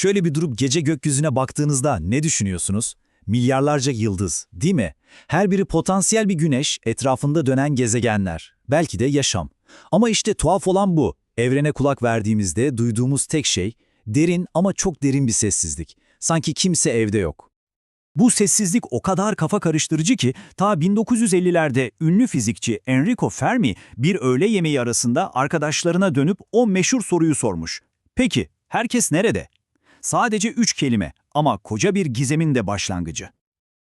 Şöyle bir durup gece gökyüzüne baktığınızda ne düşünüyorsunuz? Milyarlarca yıldız, değil mi? Her biri potansiyel bir güneş, etrafında dönen gezegenler. Belki de yaşam. Ama işte tuhaf olan bu. Evrene kulak verdiğimizde duyduğumuz tek şey, derin ama çok derin bir sessizlik. Sanki kimse evde yok. Bu sessizlik o kadar kafa karıştırıcı ki ta 1950'lerde ünlü fizikçi Enrico Fermi bir öğle yemeği arasında arkadaşlarına dönüp o meşhur soruyu sormuş. Peki herkes nerede? Sadece üç kelime ama koca bir gizemin de başlangıcı.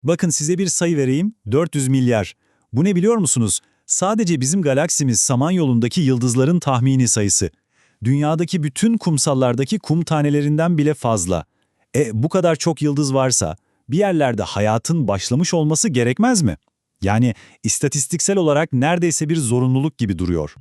Bakın size bir sayı vereyim, 400 milyar. Bu ne biliyor musunuz? Sadece bizim galaksimiz Samanyolu'ndaki yıldızların tahmini sayısı. Dünyadaki bütün kumsallardaki kum tanelerinden bile fazla. E bu kadar çok yıldız varsa bir yerlerde hayatın başlamış olması gerekmez mi? Yani istatistiksel olarak neredeyse bir zorunluluk gibi duruyor.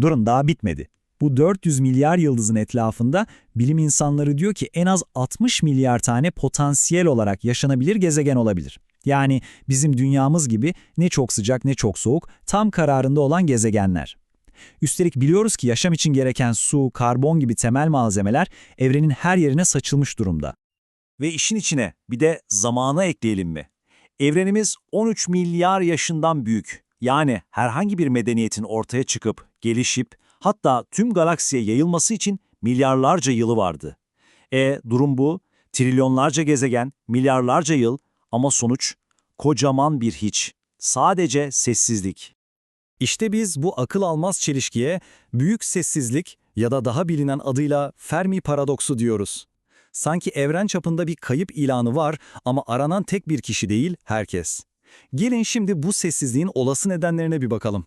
Durun daha bitmedi. Bu 400 milyar yıldızın etrafında bilim insanları diyor ki en az 60 milyar tane potansiyel olarak yaşanabilir gezegen olabilir. Yani bizim dünyamız gibi ne çok sıcak ne çok soğuk, tam kararında olan gezegenler. Üstelik biliyoruz ki yaşam için gereken su, karbon gibi temel malzemeler evrenin her yerine saçılmış durumda. Ve işin içine bir de zamana ekleyelim mi? Evrenimiz 13 milyar yaşından büyük. Yani herhangi bir medeniyetin ortaya çıkıp, gelişip, hatta tüm galaksiye yayılması için milyarlarca yılı vardı. E durum bu. Trilyonlarca gezegen, milyarlarca yıl ama sonuç kocaman bir hiç. Sadece sessizlik. İşte biz bu akıl almaz çelişkiye büyük sessizlik ya da daha bilinen adıyla Fermi paradoksu diyoruz. Sanki evren çapında bir kayıp ilanı var ama aranan tek bir kişi değil, herkes. Gelin şimdi bu sessizliğin olası nedenlerine bir bakalım.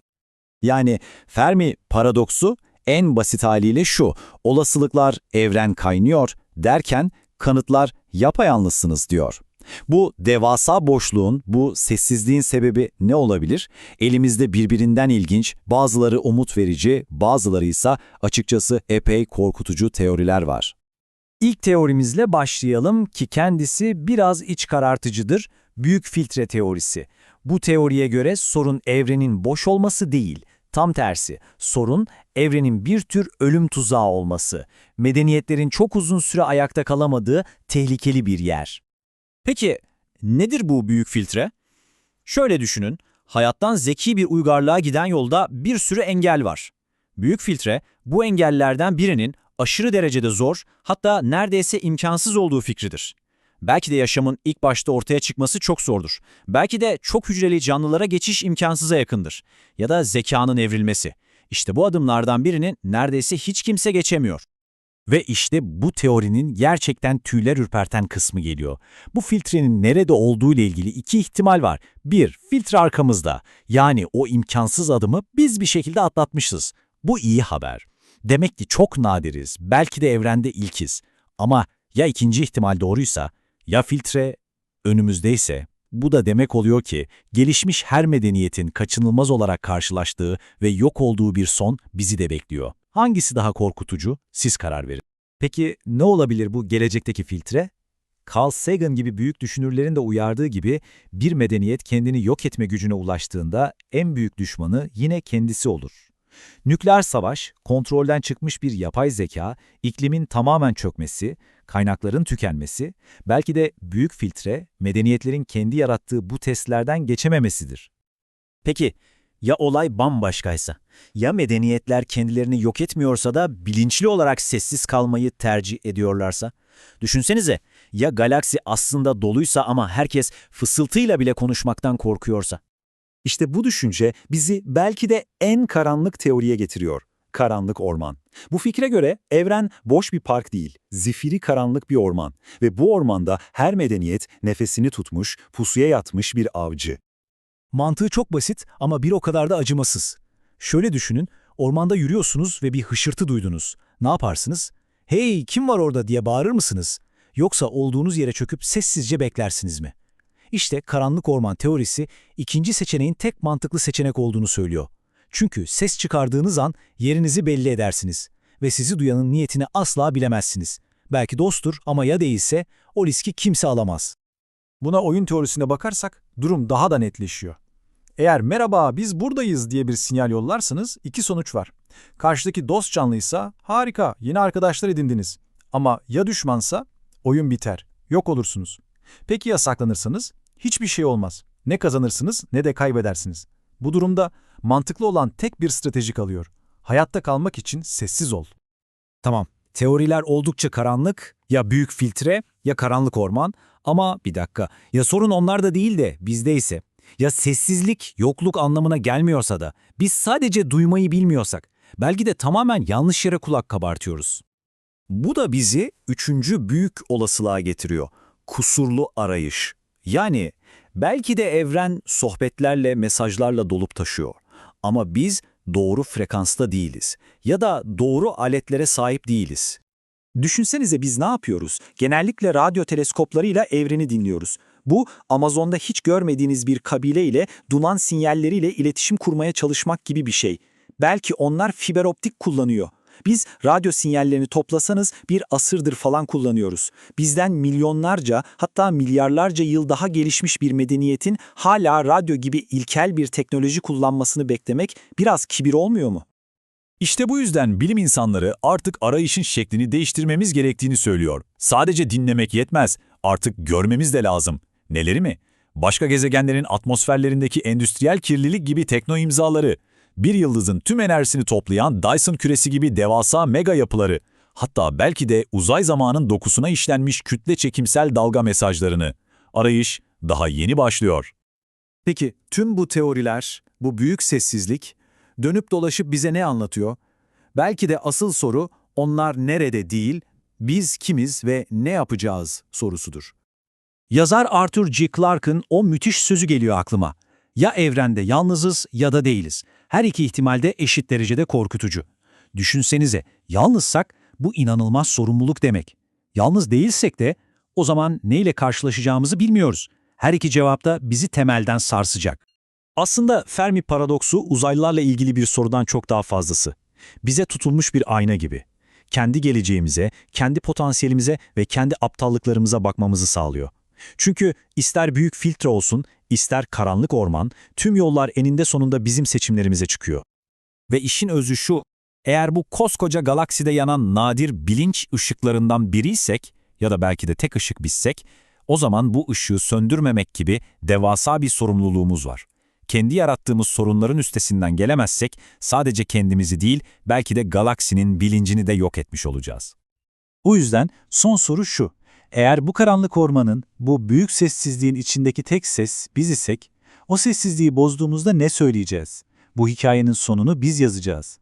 Yani Fermi paradoksu en basit haliyle şu, olasılıklar evren kaynıyor derken kanıtlar yapayalnızsınız diyor. Bu devasa boşluğun, bu sessizliğin sebebi ne olabilir? Elimizde birbirinden ilginç, bazıları umut verici, bazıları ise açıkçası epey korkutucu teoriler var. İlk teorimizle başlayalım ki kendisi biraz iç karartıcıdır, büyük filtre teorisi. Bu teoriye göre sorun evrenin boş olması değil, tam tersi. Sorun evrenin bir tür ölüm tuzağı olması, medeniyetlerin çok uzun süre ayakta kalamadığı tehlikeli bir yer. Peki nedir bu büyük filtre? Şöyle düşünün, hayattan zeki bir uygarlığa giden yolda bir sürü engel var. Büyük filtre bu engellerden birinin aşırı derecede zor, hatta neredeyse imkansız olduğu fikridir. Belki de yaşamın ilk başta ortaya çıkması çok zordur. Belki de çok hücreli canlılara geçiş imkansıza yakındır. Ya da zekanın evrilmesi. İşte bu adımlardan birinin neredeyse hiç kimse geçemiyor. Ve işte bu teorinin gerçekten tüyler ürperten kısmı geliyor. Bu filtrenin nerede olduğu ile ilgili iki ihtimal var. Bir, filtre arkamızda. Yani o imkansız adımı biz bir şekilde atlatmışız. Bu iyi haber. Demek ki çok nadiriz, belki de evrende ilkiz. Ama ya ikinci ihtimal doğruysa, ya filtre önümüzdeyse, bu da demek oluyor ki gelişmiş her medeniyetin kaçınılmaz olarak karşılaştığı ve yok olduğu bir son bizi de bekliyor. Hangisi daha korkutucu? Siz karar verin. Peki ne olabilir bu gelecekteki filtre? Carl Sagan gibi büyük düşünürlerin de uyardığı gibi bir medeniyet kendini yok etme gücüne ulaştığında en büyük düşmanı yine kendisi olur. Nükleer savaş, kontrolden çıkmış bir yapay zeka, iklimin tamamen çökmesi, kaynakların tükenmesi, belki de büyük filtre, medeniyetlerin kendi yarattığı bu testlerden geçememesidir. Peki, ya olay bambaşkaysa? Ya medeniyetler kendilerini yok etmiyorsa da bilinçli olarak sessiz kalmayı tercih ediyorlarsa? Düşünsenize, ya galaksi aslında doluysa ama herkes fısıltıyla bile konuşmaktan korkuyorsa? İşte bu düşünce bizi belki de en karanlık teoriye getiriyor. Karanlık orman. Bu fikre göre evren boş bir park değil, zifiri karanlık bir orman. Ve bu ormanda her medeniyet nefesini tutmuş, pusuya yatmış bir avcı. Mantığı çok basit ama bir o kadar da acımasız. Şöyle düşünün, ormanda yürüyorsunuz ve bir hışırtı duydunuz. Ne yaparsınız? Hey kim var orada diye bağırır mısınız? Yoksa olduğunuz yere çöküp sessizce beklersiniz mi? İşte karanlık orman teorisi ikinci seçeneğin tek mantıklı seçenek olduğunu söylüyor. Çünkü ses çıkardığınız an yerinizi belli edersiniz ve sizi duyanın niyetini asla bilemezsiniz. Belki dosttur ama ya değilse o riski kimse alamaz. Buna oyun teorisine bakarsak durum daha da netleşiyor. Eğer merhaba biz buradayız diye bir sinyal yollarsanız iki sonuç var. Karşıdaki dost canlıysa harika yeni arkadaşlar edindiniz. Ama ya düşmansa Oyun biter. Yok olursunuz. Peki ya saklanırsanız? Hiçbir şey olmaz. Ne kazanırsınız ne de kaybedersiniz. Bu durumda mantıklı olan tek bir strateji kalıyor. Hayatta kalmak için sessiz ol. Tamam, teoriler oldukça karanlık, ya büyük filtre ya karanlık orman ama bir dakika, ya sorun onlarda değil de bizdeyse, ya sessizlik yokluk anlamına gelmiyorsa da biz sadece duymayı bilmiyorsak, belki de tamamen yanlış yere kulak kabartıyoruz. Bu da bizi üçüncü büyük olasılığa getiriyor. Kusurlu arayış. Yani belki de evren sohbetlerle, mesajlarla dolup taşıyor. Ama biz doğru frekansta değiliz. Ya da doğru aletlere sahip değiliz. Düşünsenize biz ne yapıyoruz? Genellikle radyo teleskoplarıyla evreni dinliyoruz. Bu Amazon'da hiç görmediğiniz bir kabile ile duman sinyalleriyle iletişim kurmaya çalışmak gibi bir şey. Belki onlar fiber optik kullanıyor. Biz radyo sinyallerini toplasanız bir asırdır falan kullanıyoruz. Bizden milyonlarca hatta milyarlarca yıl daha gelişmiş bir medeniyetin hala radyo gibi ilkel bir teknoloji kullanmasını beklemek biraz kibir olmuyor mu? İşte bu yüzden bilim insanları artık arayışın şeklini değiştirmemiz gerektiğini söylüyor. Sadece dinlemek yetmez, artık görmemiz de lazım. Neleri mi? Başka gezegenlerin atmosferlerindeki endüstriyel kirlilik gibi tekno imzaları, bir yıldızın tüm enerjisini toplayan Dyson küresi gibi devasa mega yapıları, hatta belki de uzay zamanın dokusuna işlenmiş kütle çekimsel dalga mesajlarını. Arayış daha yeni başlıyor. Peki tüm bu teoriler, bu büyük sessizlik dönüp dolaşıp bize ne anlatıyor? Belki de asıl soru onlar nerede değil, biz kimiz ve ne yapacağız sorusudur. Yazar Arthur G. Clarke'ın o müthiş sözü geliyor aklıma. Ya evrende yalnızız ya da değiliz. Her iki ihtimalde eşit derecede korkutucu. Düşünsenize, yalnızsak bu inanılmaz sorumluluk demek. Yalnız değilsek de o zaman neyle karşılaşacağımızı bilmiyoruz. Her iki cevap da bizi temelden sarsacak. Aslında Fermi paradoksu uzaylılarla ilgili bir sorudan çok daha fazlası. Bize tutulmuş bir ayna gibi. Kendi geleceğimize, kendi potansiyelimize ve kendi aptallıklarımıza bakmamızı sağlıyor. Çünkü ister büyük filtre olsun, ister karanlık orman, tüm yollar eninde sonunda bizim seçimlerimize çıkıyor. Ve işin özü şu, eğer bu koskoca galakside yanan nadir bilinç ışıklarından biriysek ya da belki de tek ışık bizsek, o zaman bu ışığı söndürmemek gibi devasa bir sorumluluğumuz var. Kendi yarattığımız sorunların üstesinden gelemezsek sadece kendimizi değil belki de galaksinin bilincini de yok etmiş olacağız. O yüzden son soru şu. Eğer bu karanlık ormanın, bu büyük sessizliğin içindeki tek ses biz isek, o sessizliği bozduğumuzda ne söyleyeceğiz? Bu hikayenin sonunu biz yazacağız.